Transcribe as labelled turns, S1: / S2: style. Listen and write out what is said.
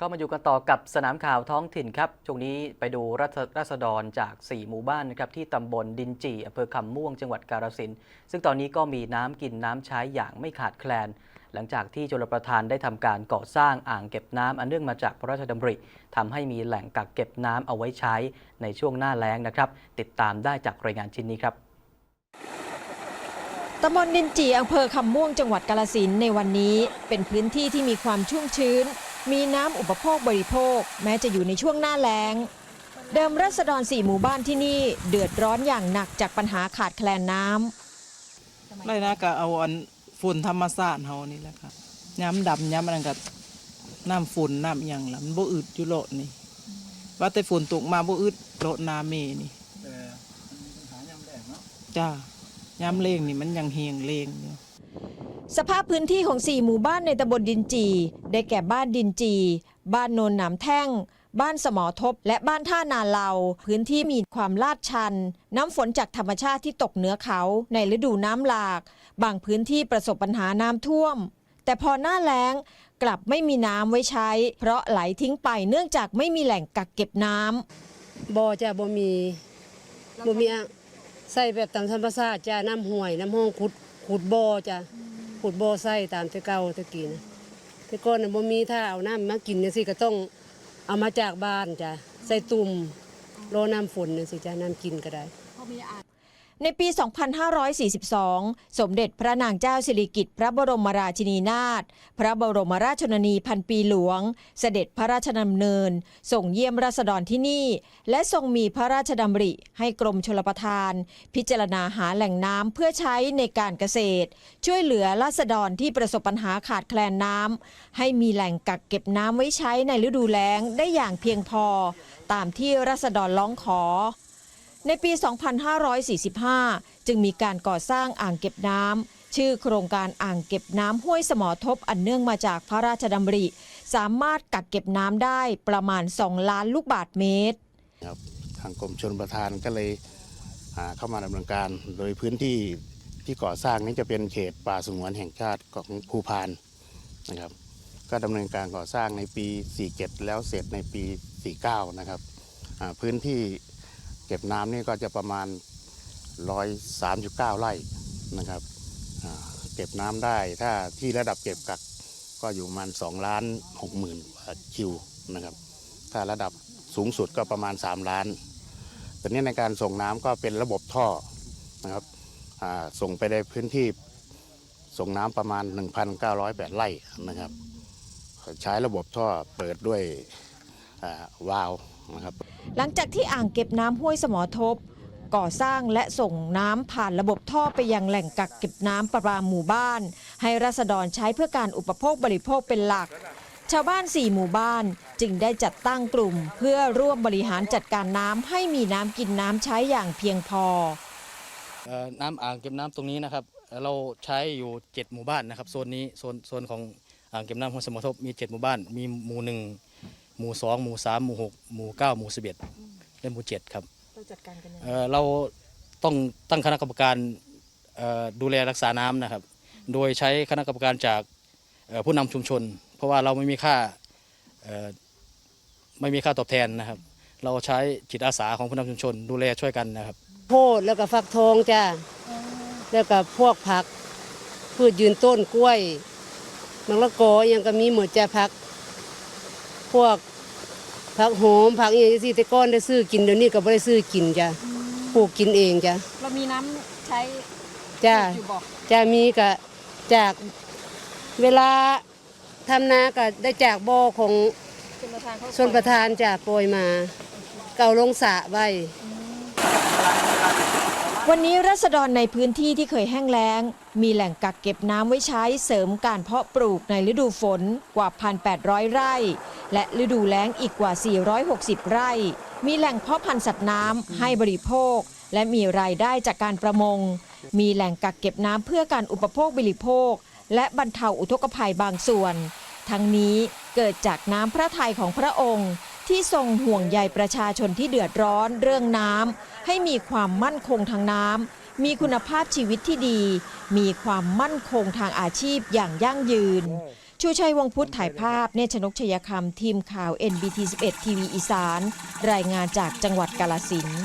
S1: ก็มาอยู่กันต่อกับสนามข่าวท้องถิ่นครับช่วงนี้ไปดูรัฐราษฎรจาก 4 หมู่บ้านนะครับที่ตำบลดินจีอำเภอคำม่วงจังหวัดกาฬสินซึ่งตอนนี้ก็มีน้ำกินน้ำใช้อย่างไม่ขาดแคลน หลังจากที่ชลประทานได้ทำการก่อสร้างอ่างเก็บน้ำอันเนื่องมาจากพระราชดำริทำให้มีแหล่งกักเก็บน้ำเอาไว้ใช้ในช่วงหน้าแล้งนะครับ ติดตามได้จากรายงานชิ้นนี้ครับ
S2: ตำบลดินจีอำเภอคำม่วงจังหวัดกาลสินในวันนี้ เป็นพื้นที่ที่มีความชุ่มชื้น มีน้ำอุปโภคบริโภค แม้จะอยู่ในช่วงหน้าแล้ง เดิมรัษฎรสี่หมู่บ้านที่นี่เดือดร้อนอย่างหนักจากปัญหาขาดแคลนน้ำ
S3: ไรนะก็เอาอันฝุ่นธรรมชาติเฮานี่แหละครับย้ำดำย้ำอันนั้นก็น้ำฝุ่นน้ำอหย่างละมันบ่อึดอยู่โลดนี่ ว่าแต่ฝุ่นตกมาบ่อึดโลดนาเมนี่จ้าย้ำเลงนี่มันยังเฮียงเลงอยู่
S2: สภาพพื้นที่ของ 4 หมู่บ้านในตำบลดินจี ได้แก่บ้านดินจี บ้านโนนหนามแท่ง บ้านสมอทบ และบ้านท่านาเหลาพื้นที่มีความลาดชัน น้ำฝนจากธรรมชาติที่ตกเหนือเขาในฤดูน้ำหลาก บางพื้นที่ประสบปัญหาน้ำท่วม แต่พอหน้าแล้งกลับไม่มีน้ำไว้ใช้ เพราะไหลทิ้งไปเนื่องจากไม่มีแหล่งกักเก็บน้ำ
S4: บ่จะบ่มีบ่มีใส่แบบตามธรรมชาติจะน้ำห้วยน้ำห้องขุดขุดบ่อจะ ขุดบ่อไส้ตามแต่เก่าแต่กี้นะแต่ก่อนน่ะบ่มีถ้าเอาน้ำมากินจังซี่ก็ต้องเอามาจากบ้านจ้ะใส่ตุ่มรอน้ำฝนจังซี่จ้ะน้ำกินก็ได้
S2: ในปี 2542 สมเด็จพระนางเจ้าสิริกิติ์พระบรมราชินีนาถ พระบรมราชชนนีพันปีหลวง เสด็จพระราชดำเนิน ส่งเยี่ยมราษฎรที่นี่ และทรงมีพระราชดำริ ให้กรมชลประทาน พิจารณาหาแหล่งน้ำเพื่อใช้ในการเกษตร ช่วยเหลือราษฎรที่ประสบปัญหาขาดแคลนน้ำให้มีแหล่งกักเก็บน้ำไว้ใช้ในฤดูแล้งได้อย่างเพียงพอ ตามที่ราษฎรร้องขอ ในปี 2545 จึงมีการก่อสร้างอ่างเก็บน้ำชื่อโครงการอ่างเก็บน้ำห้วยสมอทบอันเนื่องมาจากพระราชดำริ สามารถกักเก็บน้ำได้ประมาณ 2 ล้านลูกบาทเมตร
S5: ครับทางกรมชนประทานก็เลยอ่าเข้ามาดำเนินการ โดยพื้นที่ที่ก่อสร้างนี้จะเป็นเขตป่าสงวนแห่งชาติของภูพานนะครับ ก็ดำเนินการก่อสร้างในปี 47 แล้วเสร็จในปี 49 นะครับพื้นที่ เก็บน้ำนี่ก็จะประมาณ 139 ไร่นะครับเก็บน้ำได้ถ้าที่ระดับเก็บกักก็อยู่ประมาณ2ล้าน6หมื่นคิวนะครับ ถ้าระดับสูงสุดก็ประมาณ 3 ล้านแต่นี้ในการส่งน้ำก็เป็นระบบท่อนะครับส่งไปในพื้นที่ส่งน้ำประมาณ 1,908 ไร่นะครับ ใช้ระบบท่อเปิดด้วย วาล์วนะครับ
S2: หลังจากที่อ่างเก็บน้ำห้วยสมอทบ ก่อสร้างและส่งน้ำผ่านระบบท่อไปยังแหล่งกักเก็บน้ำประปาหมู่บ้าน ให้ราษฎรใช้เพื่อการอุปโภคบริโภคเป็นหลัก ชาวบ้าน 4 หมู่บ้านจึงได้จัดตั้งกลุ่ม เพื่อร่วมบริหารจัดการน้ำให้มีน้ำกินน้ำใช้อย่างเพียงพอ
S6: เอ่อน้ำอ่างเก็บน้ำตรงนี้นะครับเอ่อเราใช้อยู่ 7 หมู่บ้านนะครับโซนนี้โซนโซนของอ่างเก็บน้ำห้วยสมทบมี 7 หมู่บ้าน มีหมู่หนึ่ง หมู่สองหมู่สามหมู่หกหมู่เก้าหมู่สิบเอ็ดและหมู่เจ็ดครับ
S2: เราจัดการกันยังไง
S6: เอ่อเราต้องตั้งคณะกรรมการเอ่อดูแลรักษาน้ำนะครับ โดยใช้คณะกรรมการจากเอ่อผู้นำชุมชน เพราะว่าเราไม่มีค่าเอ่อไม่มีค่าตอบแทนนะครับ เราใช้จิตอาสาของผู้นำชุมชน ดูแลช่วยกันนะครับ
S4: โพดแล้วก็ฟักทองจ้ะแล้วก็พวกผัก พืชยืนต้นกล้วยมะละกออิหยังก็มีหมดจ้ะผัก พวกผักโหอมผักอหย่างที่แต่ก้อนได้ซื้อกินเดี๋ยวนี้ก็ไม่ได้ซื้อกินจ้ะปลูกกินเองจ้ะ
S2: เรามีน้ำใช้
S4: จ้ะ
S2: อยู่บอก
S4: จะมีก็จากเวลาทำนาก็ได้จากบ่อของ
S2: ชนประทานเขา
S4: ชนประทานจะโปรยมา เก่าลงสระไว้
S2: วันนี้รัษฎรในพื้นที่ที่เคยแห้งแล้ง มีแหล่งกักเก็บน้ำไว้ใช้เสริมการเพาะปลูกในฤดูฝนกว่า 1,800 ไร่ และฤดูแล้งอีกกว่า 460 ไร่ มีแหล่งเพาะพันธุ์สัตว์น้ำให้บริโภค และมีรายได้จากการประมง มีแหล่งกักเก็บน้ำเพื่อการอุปโภคบริโภค และบรรเทาอุทกภัยบางส่วน ทั้งนี้เกิดจากน้ำพระทัยของพระองค์ ที่ทรงห่วงใยประชาชนที่เดือดร้อนเรื่องน้ำให้มีความมั่นคงทางน้ำมีคุณภาพชีวิตที่ดี มีความมั่นคงทางอาชีพอย่างยั่งยืน ชูชัยวงพุทธถ่ายภาพเนชนกชยคำทีมข่าว NBT 11 ทีวีอีสาน รายงานจากจังหวัดกาลสิน์